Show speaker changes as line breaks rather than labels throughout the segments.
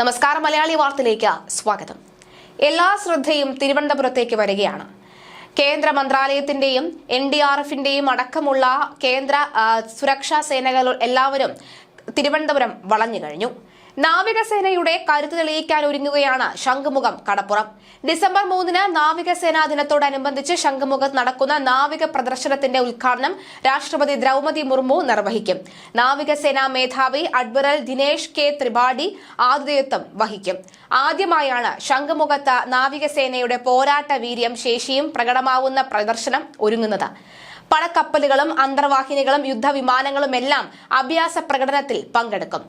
നമസ്കാരം മലയാളി വാർത്തയിലേക്ക് സ്വാഗതം. എല്ലാ ശ്രദ്ധയും തിരുവനന്തപുരത്തേക്ക് വരികയാണ്. കേന്ദ്ര മന്ത്രാലയത്തിന്റെയും എൻ ഡി ആർ എഫിന്റെയും അടക്കമുള്ള കേന്ദ്ര സുരക്ഷാ സേനകൾ എല്ലാവരും തിരുവനന്തപുരം വളഞ്ഞു കഴിഞ്ഞു. നാവികസേനയുടെ കരുത്ത് തെളിയിക്കാൻ ഒരുങ്ങുകയാണ് ശംഖുമുഖം കടപ്പുറം. ഡിസംബർ മൂന്നിന് നാവികസേനാ ദിനത്തോടനുബന്ധിച്ച് ശംഖുമുഖത്ത് നടക്കുന്ന നാവിക പ്രദർശനത്തിന്റെ ഉദ്ഘാടനം രാഷ്ട്രപതി ദ്രൗപതി മുർമു നിർവഹിക്കും. നാവികസേനാ മേധാവി അഡ്മിറൽ ദിനേഷ് കെ ത്രിപാഠി ആതിഥേയത്വം വഹിക്കും. ആദ്യമായാണ് ശംഖുമുഖത്ത് നാവികസേനയുടെ പോരാട്ട വീര്യം ശേഷിയും പ്രകടമാവുന്ന പ്രദർശനം ഒരുങ്ങുന്നത്. പടക്കപ്പലുകളും അന്തർവാഹിനികളും യുദ്ധവിമാനങ്ങളുമെല്ലാം അഭ്യാസ പ്രകടനത്തിൽ പങ്കെടുക്കും.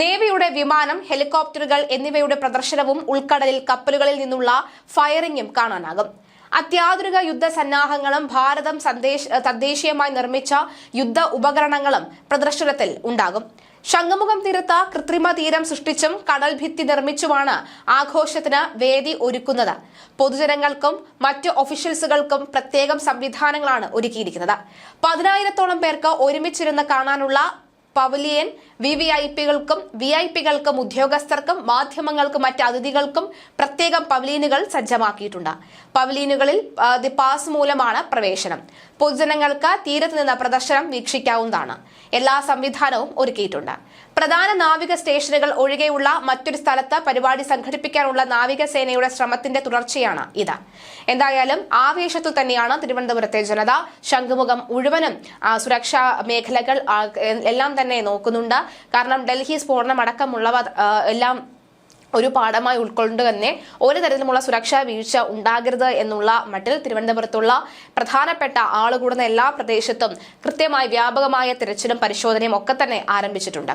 നേവിയുടെ വിമാനം ഹെലികോപ്റ്ററുകൾ എന്നിവയുടെ പ്രദർശനവും ഉൾക്കടലിൽ കപ്പലുകളിൽ നിന്നുള്ള ഫയറിംഗും കാണാനാകും. അത്യാധുനിക യുദ്ധ സന്നാഹങ്ങളും ഭാരതം തദ്ദേശീയമായി നിർമ്മിച്ച യുദ്ധ ഉപകരണങ്ങളും പ്രദർശനത്തിൽ ഉണ്ടാകും. ശംഖുമുഖം തീരത്ത് കൃത്രിമ തീരം സൃഷ്ടിച്ചും കടൽ ഭിത്തി നിർമ്മിച്ചുമാണ് ആഘോഷത്തിന് വേദി ഒരുക്കുന്നത്. പൊതുജനങ്ങൾക്കും മറ്റ് ഒഫീഷ്യൽസുകൾക്കും പ്രത്യേകം സംവിധാനങ്ങളാണ് ഒരുക്കിയിരിക്കുന്നത്. പതിനായിരത്തോളം പേർക്ക് ഒരുമിച്ചിരുന്ന് കാണാനുള്ള പവലിയൻ വി വി ഐ പികൾക്കും വി ഐ പികൾക്കും ഉദ്യോഗസ്ഥർക്കും മാധ്യമങ്ങൾക്കും മറ്റ് അതിഥികൾക്കും പ്രത്യേകം പവലിയനുകൾ സജ്ജമാക്കിയിട്ടുണ്ട്. പവലിയനുകളിൽ ദി പാസ് മൂലമാണ് പ്രവേശനം. പൊതുജനങ്ങൾക്ക് തീരത്ത് നിന്ന് പ്രദർശനം വീക്ഷിക്കാവുന്നതാണ്. എല്ലാ സംവിധാനവും ഒരുക്കിയിട്ടുണ്ട്. പ്രധാന നാവിക സ്റ്റേഷനുകൾ ഒഴികെയുള്ള മറ്റൊരു സ്ഥലത്ത് പരിപാടി സംഘടിപ്പിക്കാനുള്ള നാവികസേനയുടെ ശ്രമത്തിന്റെ തുടർച്ചയാണ് ഇത്. എന്തായാലും ആവേശത്തു തന്നെയാണ് തിരുവനന്തപുരത്തെ ജനത ശംഖുമുഖം മുഴുവനും സുരക്ഷാ മേഖലകൾ എല്ലാം തന്നെ നോക്കുന്നുണ്ട്. കാരണം ഡൽഹി സ്ഫോടനം അടക്കമുള്ളവ എല്ലാം ഒരു പാഠമായി ഉൾക്കൊണ്ട് തന്നെ ഒരു തരത്തിലുമുള്ള സുരക്ഷാ വീഴ്ച ഉണ്ടാകരുത് എന്നുള്ള മട്ടിൽ തിരുവനന്തപുരത്തുള്ള പ്രധാനപ്പെട്ട ആളുകൂടുന്ന എല്ലാ പ്രദേശത്തും കൃത്യമായി വ്യാപകമായ തിരച്ചിലും പരിശോധനയും ഒക്കെ തന്നെ ആരംഭിച്ചിട്ടുണ്ട്.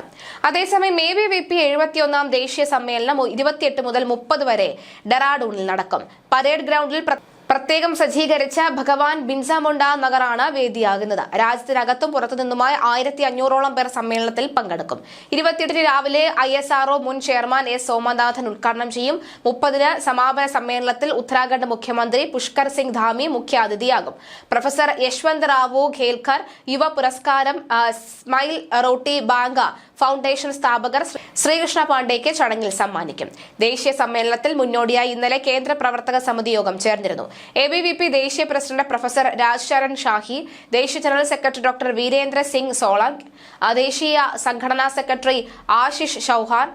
അതേസമയം എ വി വി പി എഴുപത്തിയൊന്നാം ദേശീയ സമ്മേളനം ഇരുപത്തിയെട്ട് മുതൽ മുപ്പത് വരെ ഡെറാഡൂണിൽ നടക്കും. പരേഡ് ഗ്രൗണ്ടിൽ പ്രത്യേകം സജ്ജീകരിച്ച ഭഗവാൻ ബിൻസാമുണ്ട നഗറാണ് വേദിയാകുന്നത്. രാജ്യത്തിനകത്തും പുറത്തുനിന്നുമായി ആയിരത്തി അഞ്ഞൂറോളം പേർ സമ്മേളനത്തിൽ പങ്കെടുക്കും. ഇരുപത്തിയെട്ടിന് രാവിലെ ഐ എസ് ആർഒ മുൻ ചെയർമാൻ എസ് സോമനാഥൻ ഉദ്ഘാടനം ചെയ്യും. മുപ്പതിന് സമാപന സമ്മേളനത്തിൽ ഉത്തരാഖണ്ഡ് മുഖ്യമന്ത്രി പുഷ്കർ സിംഗ് ധാമി മുഖ്യാതിഥിയാകും. പ്രൊഫസർ യശ്വന്ത് റാവു ഖേൽക്കർ യുവ പുരസ്കാരം സ്മൈൽ റോട്ടി ബാങ്ക ഫൗണ്ടേഷൻ സ്ഥാപകർ ശ്രീ- ശ്രീകൃഷ്ണ പാണ്ഡേക്ക് ചടങ്ങിൽ സമ്മാനിക്കും. ദേശീയ സമ്മേളനത്തിൽ മുന്നോടിയായി ഇന്നലെ കേന്ദ്ര പ്രവർത്തക സമിതി യോഗം ചേർന്നിരുന്നു. എ ബി വി പി ദേശീയ പ്രസിഡന്റ് പ്രൊഫസർ രാജ് ശരൺ ഷാഹി ദേശീയ general secretary doctor Virendra Singh Solank ആ, ദേശീയ സംഘടനാ സെക്രട്ടറി ആശിഷ് ചൌഹാൻ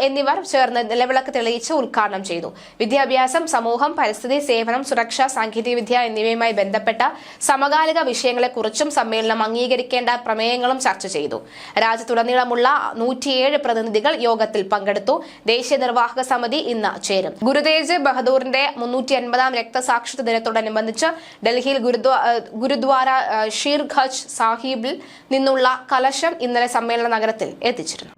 എന്നിവർ ചേർന്ന് നിലവിളക്ക് തെളിയിച്ച് ഉദ്ഘാടനം ചെയ്തു. വിദ്യാഭ്യാസം സമൂഹം പരിസ്ഥിതി സേവനം സുരക്ഷ സാങ്കേതികവിദ്യ എന്നിവയുമായി ബന്ധപ്പെട്ട സമകാലിക വിഷയങ്ങളെക്കുറിച്ചും സമ്മേളനം അംഗീകരിക്കേണ്ട പ്രമേയങ്ങളും ചർച്ച ചെയ്തു. രാജ്യത്തുടനീളമുള്ള നൂറ്റിയേഴ് പ്രതിനിധികൾ യോഗത്തിൽ പങ്കെടുത്തു. ദേശീയ നിർവാഹക സമിതി ഇന്ന് ചേരും. ഗുരുതേജ് ബഹദൂറിന്റെ മുന്നൂറ്റി അൻപതാം രക്തസാക്ഷിത്വ ദിനത്തോടനുബന്ധിച്ച് ഡൽഹിയിൽ ഗുരുദ്വാര ഷീർഖജ് സാഹിബിൽ നിന്നുള്ള കലശം ഇന്നലെ സമ്മേളന നഗരത്തിൽ എത്തിച്ചിരുന്നു.